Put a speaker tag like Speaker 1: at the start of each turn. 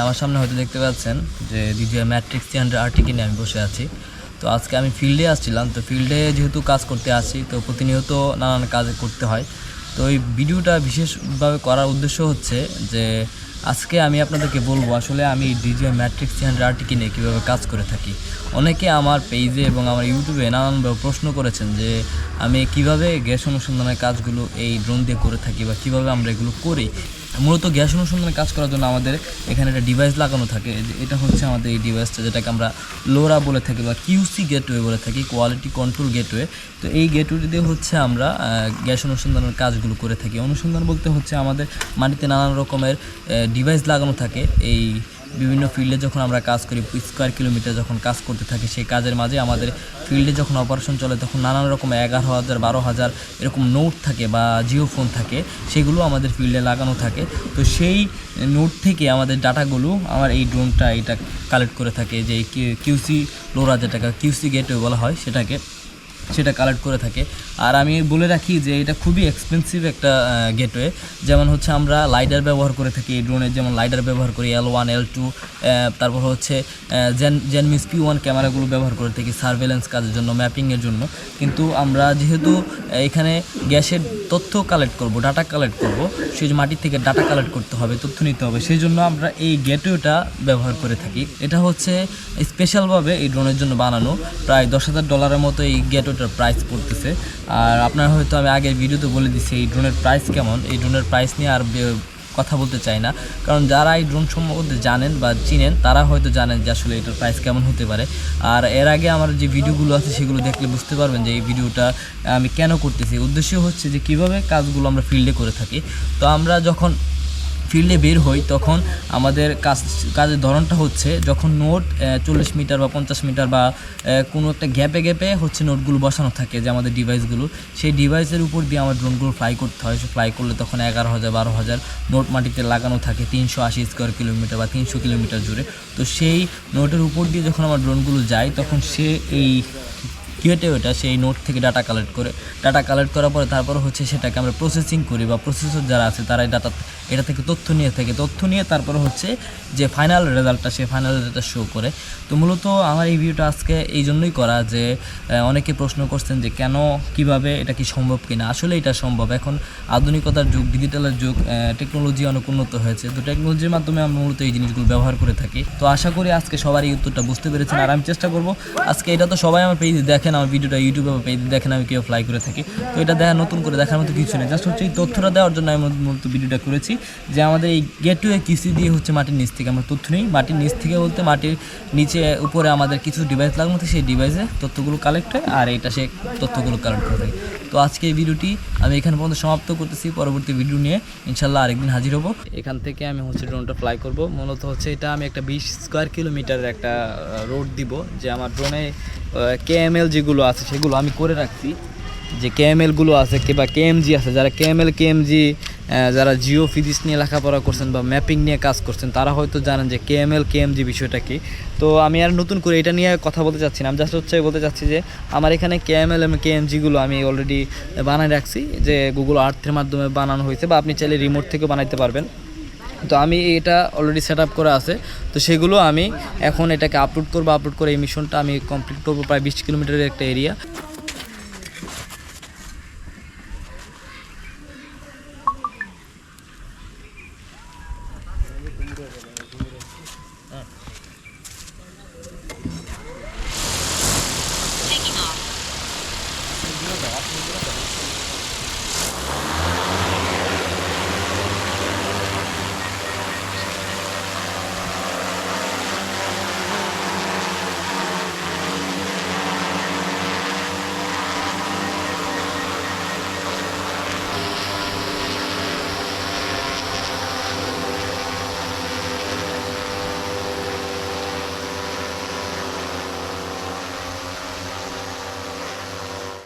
Speaker 1: আমার সামনে হয়তো দেখতে পাচ্ছেন যে দ্বিতীয় ম্যাট্রিক্স হান্ড্রেড আরটি কিনে আমি বসে আছি। তো আজকে আমি ফিল্ডে আসছিলাম, তো ফিল্ডে যেহেতু কাজ করতে আসি, তো প্রতিনিয়ত নানান কাজ করতে হয়। তো এই ভিডিওটা বিশেষভাবে করার উদ্দেশ্য হচ্ছে যে আজকে আমি আপনাদেরকে বলব, আসলে আমি ডিজে ম্যাট্রিক্স থ্রি আরটি কিনে কীভাবে কাজ করে থাকি। অনেকে আমার পেজে এবং আমার ইউটিউবে নানানভাবে প্রশ্ন করেছেন যে, আমি কীভাবে গ্যাস অনুসন্ধানের কাজগুলো এই ড্রোন দিয়ে করে থাকি বা কীভাবে আমরা এগুলো করি। মূলত গ্যাস অনুসন্ধানের কাজ করার জন্য আমাদের এখানে একটা ডিভাইস লাগানো থাকে। এটা হচ্ছে আমাদের এই ডিভাইসটা যেটাকে আমরা লোরা বলে থাকি বা কিউসি গেটওয়ে বলে থাকি কোয়ালিটি কন্ট্রোল গেটওয়ে তো এই গেটওয়ে দিয়ে হচ্ছে আমরা গ্যাস অনুসন্ধানের কাজগুলো করে থাকি। অনুসন্ধান বলতে হচ্ছে আমাদের মাটিতে নানান রকমের ডিভাইস লাগানো থাকে, এই বিভিন্ন ফিল্ডে যখন আমরা কাজ করি স্কোয়ার কিলোমিটার যখন কাজ করতে থাকি, সেই কাজের মাঝে আমাদের ফিল্ডে যখন অপারেশন চলে, তখন নানান রকম এগারো হাজার, বারো হাজার এরকম নোট থাকে বা জিও ফোন থাকে, সেগুলো আমাদের ফিল্ডে লাগানো থাকে। তো সেই নোট থেকে আমাদের ডাটাগুলো আমার এই ড্রোনটা এটা কালেক্ট করে থাকে, যে কিউসি লোরা যেটাকে কিউসি গেটওয়ে বলা হয়, সেটাকে। সেটা কালেক্ট করে থাকে। আর আমি বলে রাখি যে এটা খুবই এক্সপেন্সিভ একটা গেটওয়ে যেমন হচ্ছে আমরা লাইডার ব্যবহার করে থাকি এই ড্রোনের যেমন লাইডার ব্যবহার করি এল ওয়ান এল টু তারপর হচ্ছে জেন জেনমিস পি ওয়ান ক্যামেরাগুলো ব্যবহার করে থাকি সার্ভেলেন্স কাজের জন্য ম্যাপিংয়ের জন্য। কিন্তু আমরা যেহেতু এখানে গ্যাসের তথ্য কালেক্ট করব ডাটা কালেক্ট করব, সেই মাটির থেকে ডাটা কালেক্ট করতে হবে, তথ্য নিতে হবে। সেই জন্য আমরা এই গেটওয়েটা ব্যবহার করে থাকি। এটা হচ্ছে স্পেশালভাবে এই ড্রোনের জন্য বানানো। প্রায় দশ হাজার ডলারের মতো এই গেটওয়েটার প্রাইস পড়তেছে। আর আপনারা হয়তো আমি আগের ভিডিওতে বলে দিচ্ছি এই ড্রোনের প্রাইস কেমন? এই ড্রোনের প্রাইস নিয়ে আর কথা বলতে চাই না। কারণ যারা এই ড্রোন সম্বন্ধে জানেন বা চিনেন, তারা হয়তো জানেন যে আসলে এটার প্রাইস কেমন হতে পারে। আর এর আগে আমার যে ভিডিওগুলো আছে, সেগুলো দেখলে বুঝতে পারবেন যে এই ভিডিওটা আমি কেন করতেছি। উদ্দেশ্য হচ্ছে যে কীভাবে কাজগুলো আমরা ফিল্ডে করে থাকি। তো আমরা যখন ফিল্ডে বের হই, তখন আমাদের কাজ, কাজের ধরনটা হচ্ছে যখন নোট চল্লিশ মিটার বা পঞ্চাশ মিটার বা কোনো একটা গ্যাপে গ্যাপে হচ্ছে নোটগুলো বসানো থাকে যে আমাদের ডিভাইসগুলো সেই ডিভাইসের উপর দিয়ে আমার ড্রোনগুলো ফ্লাই করতে হয়। সে ফ্লাই করলে তখন এগারো হাজার, বারো হাজার নোট মাটিতে লাগানো থাকে তিনশো আশি স্কোয়ার কিলোমিটার বা তিনশো কিলোমিটার জুড়ে। তো সেই নোটের উপর দিয়ে যখন আমার ড্রোনগুলো যায়, তখন সে এই গেটে ওটা সেই নোট থেকে ডাটা কালেক্ট করে। ডাটা কালেক্ট করার পরে তারপর হচ্ছে সেটাকে আমরা প্রসেসিং করি বা প্রসেসর যারা আছে তারা ডাটা এটা থেকে তথ্য নিয়ে থাকে। তথ্য নিয়ে তারপর হচ্ছে যে ফাইনাল রেজাল্টটা সে ফাইনাল রেজাল্টটা শো করে। তো মূলত আমার এই ভিডিওটা আজকে এই জন্যই করা যে অনেকে প্রশ্ন করছেন যে কেন, কীভাবে, এটা কি সম্ভব কিনা? আসলে এটা সম্ভব। এখন আধুনিকতার যুগ ডিজিটালের যুগ টেকনোলজি অনেক উন্নত হয়েছে। তো টেকনোলজির মাধ্যমে আমরা মূলত এই জিনিসগুলো ব্যবহার করে থাকি। তো আশা করি আজকে সবার এই উত্তরটা বুঝতে পেরেছেন। আর আমি চেষ্টা করব, আজকে এটা তো সবাই আমার পেজে দেখেন আমার ভিডিওটা ইউটিউবে বা পেজে দেখেন আমি কেউ ফ্লাই করে থাকি। তো এটা দেখা নতুন করে দেখার মতো কিছু নেই। জাস্ট হচ্ছে এই তথ্যটা দেওয়ার জন্য আমি মূলত ভিডিওটা করেছি যে আমাদের এই গেটওয়ে কিস্তি দিয়ে হচ্ছে মাটির নিচ থেকে আমরা তথ্য নিই। মাটির নিচ থেকে বলতে মাটির নিচে উপরে আমাদের কিছু ডিভাইস লাগানো থাকে সেই ডিভাইসে তথ্যগুলো কালেক্ট হয় আর এটা সে তথ্যগুলো কালেক্ট করে থাকে তো আজকে এই ভিডিওটি আমি এখানে পর্যন্ত সমাপ্ত করতেছি। পরবর্তী ভিডিও নিয়ে ইনশাল্লাহ আরেকদিন হাজির হব। এখান থেকে আমি হচ্ছে ড্রোনটা ফ্লাই করব। মূলত হচ্ছে এটা আমি একটা বিশ স্কোয়ার কিলোমিটারের একটা রোড দিব, যে আমার ড্রোনে কেএমএল যেগুলো আছে, সেগুলো আমি করে রাখছি। যে কেএমএলগুলো আছে কিংবা কেএমজি আছে, যারা কেএমএল কেএমজি যারা জিও ফিজিক্স নিয়ে লেখাপড়া করছেন বা ম্যাপিং নিয়ে কাজ করছেন, তারা হয়তো জানেন যে কেএমএল কেএমজি বিষয়টা কি। তো আমি আর নতুন করে এটা নিয়ে কথা বলতে চাচ্ছি না। আমি জাস্ট হচ্ছে বলতে চাচ্ছি যে, আমার এখানে কেএমএল এবং কেএমজিগুলো আমি অলরেডি বানায় রাখছি, যে গুগল আর্থের মাধ্যমে বানানো হয়েছে, বা আপনি চাইলে রিমোট থেকেও বানাইতে পারবেন। তো আমি এটা অলরেডি সেট আপ করা আছে। তো সেগুলো আমি এখন এটাকে আপলোড করব আপলোড করে এই মিশনটা আমি কমপ্লিট করব, প্রায় বিশ কিলোমিটারের একটা এরিয়া